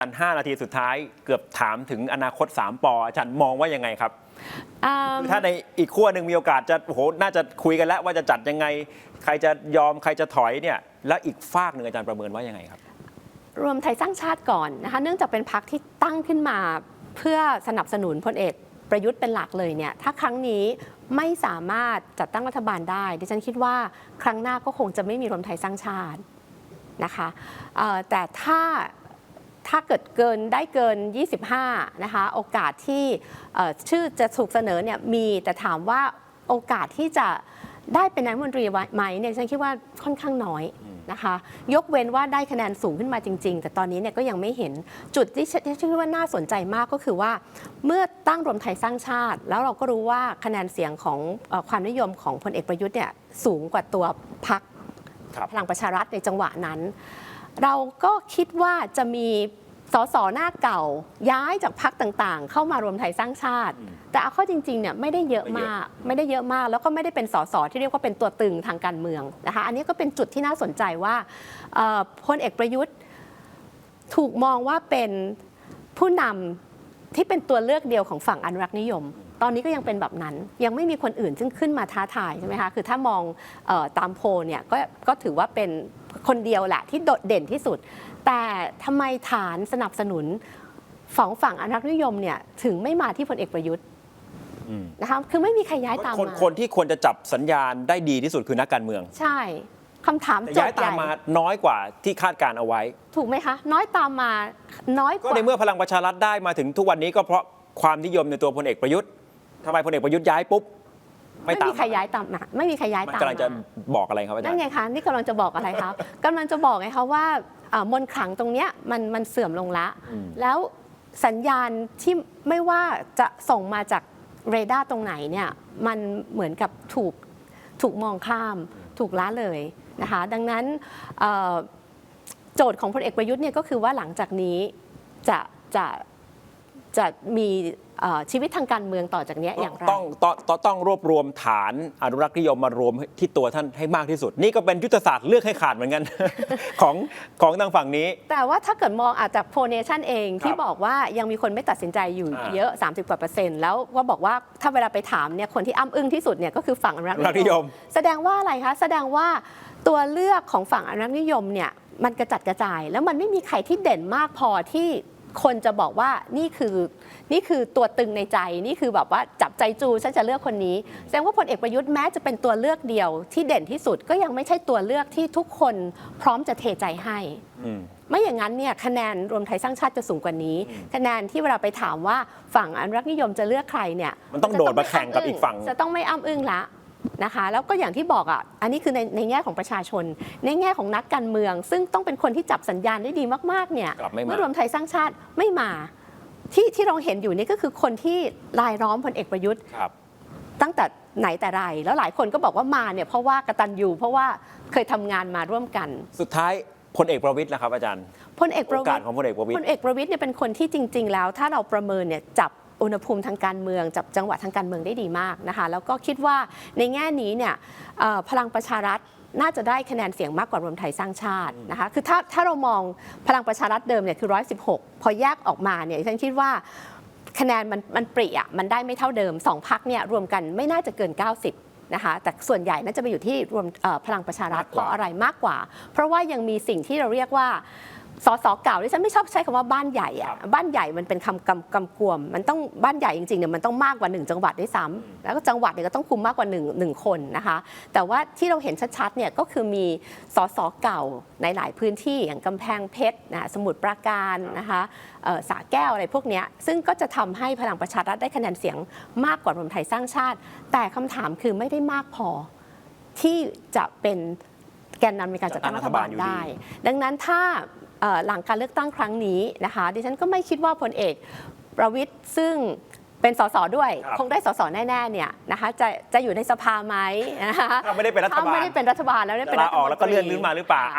อัน5นาทีสุดท้ายเกือบถามถึงอนาคต 3ปออาจารย์มองว่ายังไงครับอืมถ้าในอีกขั้วหนึ่งมีโอกาสจะโอ้โหน่าจะคุยกันแล้วว่าจะจัดยังไง ใครจะยอมใครจะถอยเนี่ยแล้วอีกฝากหนึ่งอาจารย์ประเมินว่ายังไงครับ รวมไทยสร้างชาติก่อนนะคะเนื่องจากเป็นพักที่ตั้งขึ้นมา เพื่อสนับสนุนพลเอกประยุทธ์เป็นหลักเลยเนี่ยถ้าครั้งนี้ไม่สามารถจัดตั้งรัฐบาลได้ ดิฉันคิดว่าครั้งหน้าก็คงจะไม่มีรวมไทยสร้างชาตินะคะเอ่อแต่ถ้า ถ้าเกิดเกินได้เกิน 25 นะคะ โอกาสที่เอ่อชื่อจะถูกเสนอเนี่ยมีแต่ถามว่าโอกาสที่จะได้เป็นนายกรัฐมนตรีไหมเนี่ยฉันคิดว่าค่อนข้างน้อยนะคะ ยกเว้นว่าได้คะแนนสูงขึ้นมาจริง ๆ แต่ตอนนี้เนี่ยก็ยังไม่เห็นจุดที่ฉันที่ฉันคิดว่าน่าสนใจมากก็คือว่า เมื่อตั้งรวมไทยสร้างชาติ แล้วเราก็รู้ว่าคะแนนเสียงของเอ่อความนิยมของพลเอกประยุทธ์เนี่ยสูงกว่าตัวพักครับพลังประชารัฐในจังหวะนั้น เราก็คิดว่าจะมีสสหน้าเก่าย้ายจากพักต่างๆ เข้ามารวมไทยสร้างชาติ แต่เอาเข้าจริงๆเนี่ยไม่ได้เยอะมาก ไม่ได้เยอะมาก แล้วก็ไม่ได้เป็นสสที่เรียกว่าเป็นตัวตึงทางการเมืองนะคะอันนี้ก็เป็นจุดที่น่าสนใจว่าเอ่อพลเอกประยุทธ์ถูกมองว่าเป็นผู้นำที่เป็นตัวเลือกเดียวของฝั่งอนุรักษ์นิยม ตอนนี้ก็ยังเป็นแบบนั้น ยังไม่มีคนอื่นซึ่งขึ้นมาท้าทายใช่ไหมคะ คือถ้ามองเออตามโพลเนี่ยก็ก็ถือว่าเป็นคนเดียวแหละที่โดดเด่นที่สุด แต่ทำไมฐานสนับสนุนฝั่งฝั่งอนุรักษ์นิยมเนี่ยถึงไม่มาที่พลเอกประยุทธ์อืมนะคะคือไม่มีใครย้ายตามคนมาคนที่ควรจะจับสัญญาณได้ดีที่สุดคือนักการเมือง ใช่คำถามแต่โจย้าทยย์ใหตามญ่มาน้อยกว่าที่คาดการเอาไว้ ถูกไหมคะ น้อยตามมาน้อยกก็ว่าในเมื่อพลังประชารัฐได้มาถึงทุกวันนี้ก็เพราะความนิยมในตัวพลเอกประยุทธ์ ทำไมพลเอกประยุทธ์ย้ายปุ๊บ ไม่ไม่ตามมีใครย้ายตามมาไม่มีใครย้ายมันตามกำลังจะมาบอกอะไรครับอาจารนั่นย์ ไงคะนี่กำลังจะบอกอะไรคะกำลังจะบอกไงคะว่าอ่ามนต์ขลังตรงเนี้ยมันมันเสื่อมลงละ อืม แล้วสัญญาณที่ไม่ว่าจะส่งมาจากเรดาร์ตรงไหนเนี่ยมันเหมือนกับถูกถูกมองข้าม ถูกละเลยนะคะดังนั้นเอ่อโจทย์ของพลเอกประยุทธ์เนี่ยก็คือว่าหลังจากนี้จะจะ จะมีเอ่อชีวิตทางการเมืองต่อจากเนี้ยอย่างไรต้องต้องต้องต้องรวบรวมฐานอนุรักษ์นิยมมารวมที่ตัวท่านให้มากที่สุด นี่ก็เป็นยุทธศาสตร์เลือกให้ขาดเหมือนกันของของทางฝั่งนี้ แต่ว่าถ้าเกิดมองอาจจากโพเนชันเองครับที่บอกว่ายังมีคนไม่ตัดสินใจอยู่อ่าเยอะ 30กว่าเปอร์เซ็นต์แล้วก็บอกว่าถ้าเวลาไปถามเนี่ยคนที่อ้ำอึ้งที่สุดเนี่ยก็คือฝั่งอนุรักอนุรักษ์นิษ์นิยยมมแสดงว่าอะไรคะแสดงว่าตัวเลือกของฝั่งอนุรักษ์นิยมเนี่ยมันกระจัดกระจาย แล้วมันไม่มีใครที่เด่นมากพอที่ คนจะบอกว่านี่คือนี่คือตัวตึงในใจนี่คือแบบว่าจับใจจูฉันจะเลือกคนนี้ แสดงว่าพลเอกประยุทธ์แม้จะเป็นตัวเลือกเดียวที่เด่นที่สุดก็ยังไม่ใช่ตัวเลือกที่ทุกคนพร้อมจะเทใจให้อืมไม่อย่างนั้นเนี่ยคะแนนรวมไทยสร้างชาติจะสูงกว่านี้ คะแนนที่เวลาไปถามว่าฝั่งอนุรักษ์นิยมจะเลือกใครเนี่ยมันต้องโดดมาแข่งกับอีกฝั่งจะต้องไม่อ้ำอึ้งละ นะคะแล้วก็อย่างที่บอกอะอันนี้คือในในแง่ของประชาชน ในแง่ของนักการเมือง ซึ่งต้องเป็นคนที่จับสัญญาณได้ดีมากๆเนี่ยกลับไม่มา เมื่อรวมไทยสร้างชาติไม่มาที่ที่เราเห็นอยู่นี่ก็คือคนที่รายล้อมพลเอกประยุทธ์ ครับ ตั้งแต่ไหนแต่ไร แล้วหลายคนก็บอกว่ามาเนี่ยเพราะว่ากตัญญูเพราะว่าเคยทำงานมาร่วมกันสุดท้ายพลเอกประวิตยนะครับอาจารย์พลเอกประโอวิกาสตย ของพลเอกประวิตพย ลเอกประวิตยเนี่ยเป็นคนที่จริง ๆ แล้วถ้าเราประเมินเนี่ยจับ อุณหภูมิทางการเมืองจับจังหวะทางการเมืองได้ดีมากนะคะแล้วก็คิดว่าในแง่นี้เนี่ยเอ่อพลังประชารัฐน่าจะได้คะแนนเสียงมากกว่ารวมไทยสร้างชาตินะคะ คือถ้าถ้าเรามองพลังประชารัฐเดิมเนี่ยคือ 116 พอแยกออกมาเนี่ยฉันคิดว่าคะแนนมันมันปริอะมันได้ไม่เท่าเดิมสองพักเนี่ยรวมกันไม่น่าจะเกิน 90นะคะแต่ส่วนใหญ่น่าจะไปอยู่ที่รวมเอ่อพลังประชารัฐมากกเพว่าราะอะไรมากกว่า เพราะว่ายังมีสิ่งที่เราเรียกว่า สสเก่าดิฉันไม่ชอบใช้คำว่าบ้านใหญ่อะบ้านใหญ่มันเป็นคำกำกำกวม มันต้องบ้านใหญ่จริงๆเนี่ยมันต้องมากกว่า1จังหวัดด้วยซ้ำแล้วก็จังหวัดเนี่ยก็ต้องคุมมากกว่า1หนึ่งคนนะคะ แต่ว่าที่เราเห็นชัดๆเนี่ยก็คือมีสสเก่าในหลายพื้นที่อย่างกำแพงเพชรนะสมุทรปราการนะคะเอ่อสระแก้วอะไรพวกเนี้ยซึ่งก็จะทำให้พลังประชารัฐได้คะแนนเสียงมากกว่ารวมไทยสร้างชาติ แต่คำถามคือไม่ได้มากพอที่จะเป็นแกนนำในการจัดตั้งรัฐบาลจัดตั้งรัฐบาลอยู่ดีได้ ดังนั้นถ้าเอ่อ หลังการเลือกตั้งครั้งนี้นะคะ ดิฉันก็ไม่คิดว่าพลเอกประวิทย์ซึ่งเป็นสสด้วยครับคงได้สสแน่ๆเนี่ยนะคะจะจะอยู่ในสภาไหมนะคะถ้าไม่ได้เป็นรัฐถ้าบาลไม่ได้เป็นรัฐบาลแล้วได้จะเป็นลาออกแล้วก็เลื่อนฐมขึ้นมาหรือเปล่าอะ